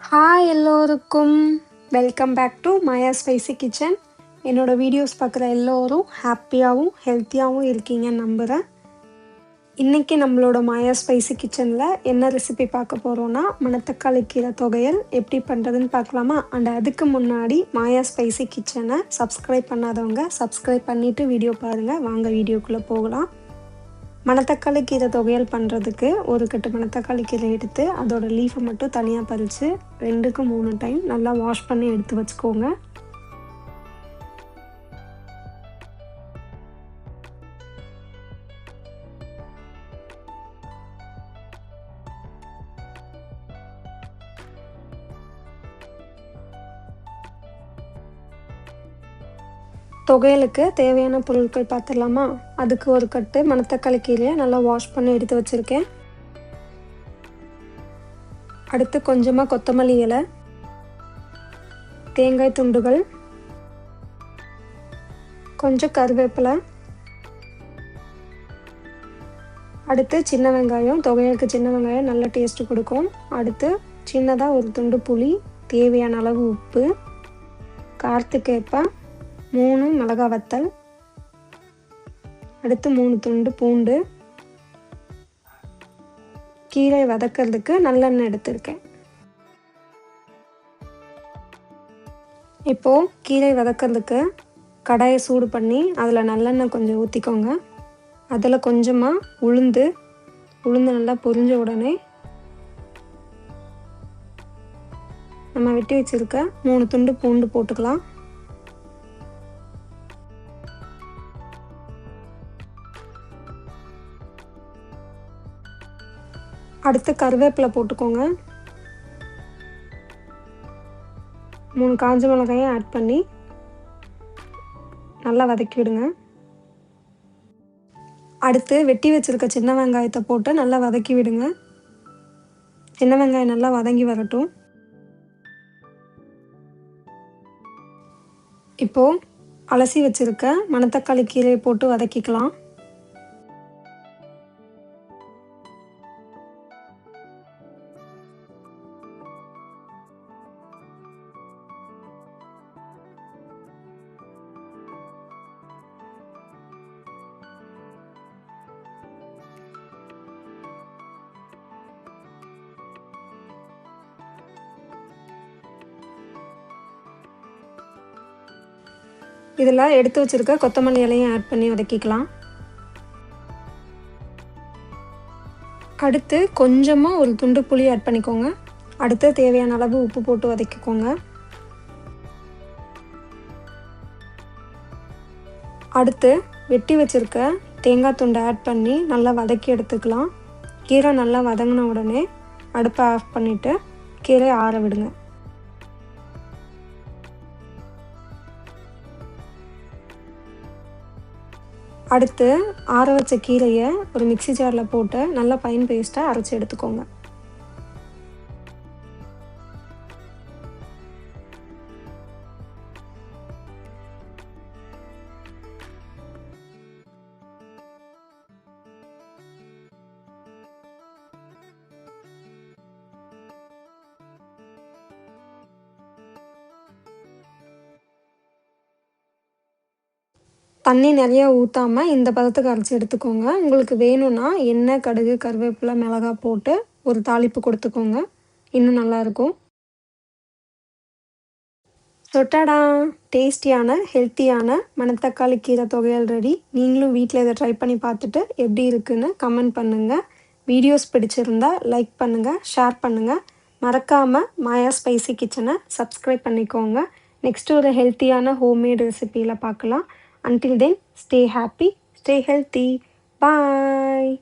Hi எல்லோருக்கும். Welcome back to Maya spicy kitchen என்னோடய videos பார்க்குற எல்லோரும் ஹாப்பியாகவும் ஹெல்த்தியாகவும் இருக்கீங்கன்னு நம்புகிறேன் இன்றைக்கி நம்மளோட மாயா ஸ்பைசி கிச்சனில் என்ன ரெசிபி பார்க்க போகிறோன்னா மணத்தக்காளி கீரை தொகையல் எப்படி பண்ணுறதுன்னு பார்க்கலாமா? அண்ட் அதுக்கு முன்னாடி மாயா ஸ்பைசி கிச்சனை சப்ஸ்கிரைப் பண்ணாதவங்க சப்ஸ்கிரைப் பண்ணிவிட்டு வீடியோ பாருங்கள் வாங்க வீடியோக்குள்ளே போகலாம். மணத்தக்காளி கீரை துவையல் பண்ணுறதுக்கு ஒரு கட்டு மணத்தக்காளி கீரை எடுத்து அதோடய லீஃபை மட்டும் தனியாக பறித்து ரெண்டுக்கு மூணு டைம் நல்லா வாஷ் பண்ணி எடுத்து வச்சுக்கோங்க. தொகையலுக்கு தேவையான பொருட்கள் பார்த்துடலாமா? அதுக்கு ஒரு கட்டு மணத்தக்காளி கீரையை நல்லா வாஷ் பண்ணி எடுத்து வச்சுருக்கேன். அடுத்து கொஞ்சமாக கொத்தமல்லி இலை தேங்காய் துண்டுகள் கொஞ்சம் கருவேப்பிலை. அடுத்து சின்ன வெங்காயம் தொகையலுக்கு சின்ன வெங்காயம் நல்ல டேஸ்ட்டு கொடுக்கும். அடுத்து சின்னதாக ஒரு துண்டு புளி தேவையான அளவு உப்பு காரத்துக்கேற்ப மூணு மிளகா வத்தல். அடுத்து மூணு துண்டு பூண்டு. கீரை வதக்கிறதுக்கு நல்லெண்ணெய் எடுத்திருக்கேன். இப்போது கீரை வதக்கிறதுக்கு கடாயை சூடு பண்ணி அதில் நல்லெண்ணெய் கொஞ்சம் ஊற்றிக்கோங்க அதில் கொஞ்சமாக உளுந்து உளுந்து நல்லா பொரிஞ்ச உடனே நம்ம வெட்டி வச்சுருக்க மூணு துண்டு பூண்டு போட்டுக்கலாம். அடுத்து கருவேப்பிலை போட்டுக்கோங்க. மூணு காஞ்ச மிளகாயும் ஆட் பண்ணி நல்லா வதக்கி விடுங்க. அடுத்து வெட்டி வச்சுருக்க சின்ன வெங்காயத்தை போட்டு நல்லா வதக்கி விடுங்க. சின்ன வெங்காயம் நல்லா வதங்கி வரட்டும். இப்போது அலசி வச்சுருக்க மணத்தக்காளி கீரையை போட்டு வதக்கிக்கலாம். இதில் எடுத்து வச்சுருக்க கொத்தமல்லி இலையும் ஆட் பண்ணி வதக்கிக்கலாம். அடுத்து கொஞ்சமாக ஒரு துண்டு புளி ஆட் பண்ணிக்கோங்க. அடுத்து தேவையான அளவு உப்பு போட்டு வதக்கிக்கோங்க. அடுத்து வெட்டி வச்சுருக்க தேங்காய் துண்டை ஆட் பண்ணி நல்லா வதக்கி எடுத்துக்கலாம். கீரை நல்லா வதங்கின உடனே அடுப்பை ஆஃப் பண்ணிவிட்டு கீரை ஆற விடுங்க. அடுத்து ஆற வச்ச கீரையை ஒரு மிக்சி ஜாரில் போட்டு நல்லா பைன் பேஸ்ட்டாக அரைச்சி எடுத்துக்கோங்க. தண்ணி நிறையா ஊற்றாமல் இந்த பதத்துக்கு அரைச்சி எடுத்துக்கோங்க. உங்களுக்கு வேணும்னா எண்ணெய் கடுகு கருவேப்பிலை மிளகா போட்டு ஒரு தாளிப்பு கொடுத்துக்கோங்க. இன்னும் நல்லாயிருக்கும் தொட்டாடா. டேஸ்டியான ஹெல்த்தியான மணத்தக்காளி கீரை தொகையல் ரெடி. நீங்களும் வீட்டில் இதை ட்ரை பண்ணி பார்த்துட்டு எப்படி இருக்குன்னு கமெண்ட் பண்ணுங்கள் வீடியோஸ் பிடிச்சிருந்தா லைக் பண்ணுங்கள் ஷேர் பண்ணுங்கள் மறக்காமல் மாயா ஸ்பைசி கிச்சனை சப்ஸ்கிரைப் பண்ணிக்கோங்க. நெக்ஸ்ட்டு ஒரு ஹெல்த்தியான ஹோம்மேட் ரெசிப்பியில் பார்க்கலாம். Until then, stay happy, stay healthy. Bye.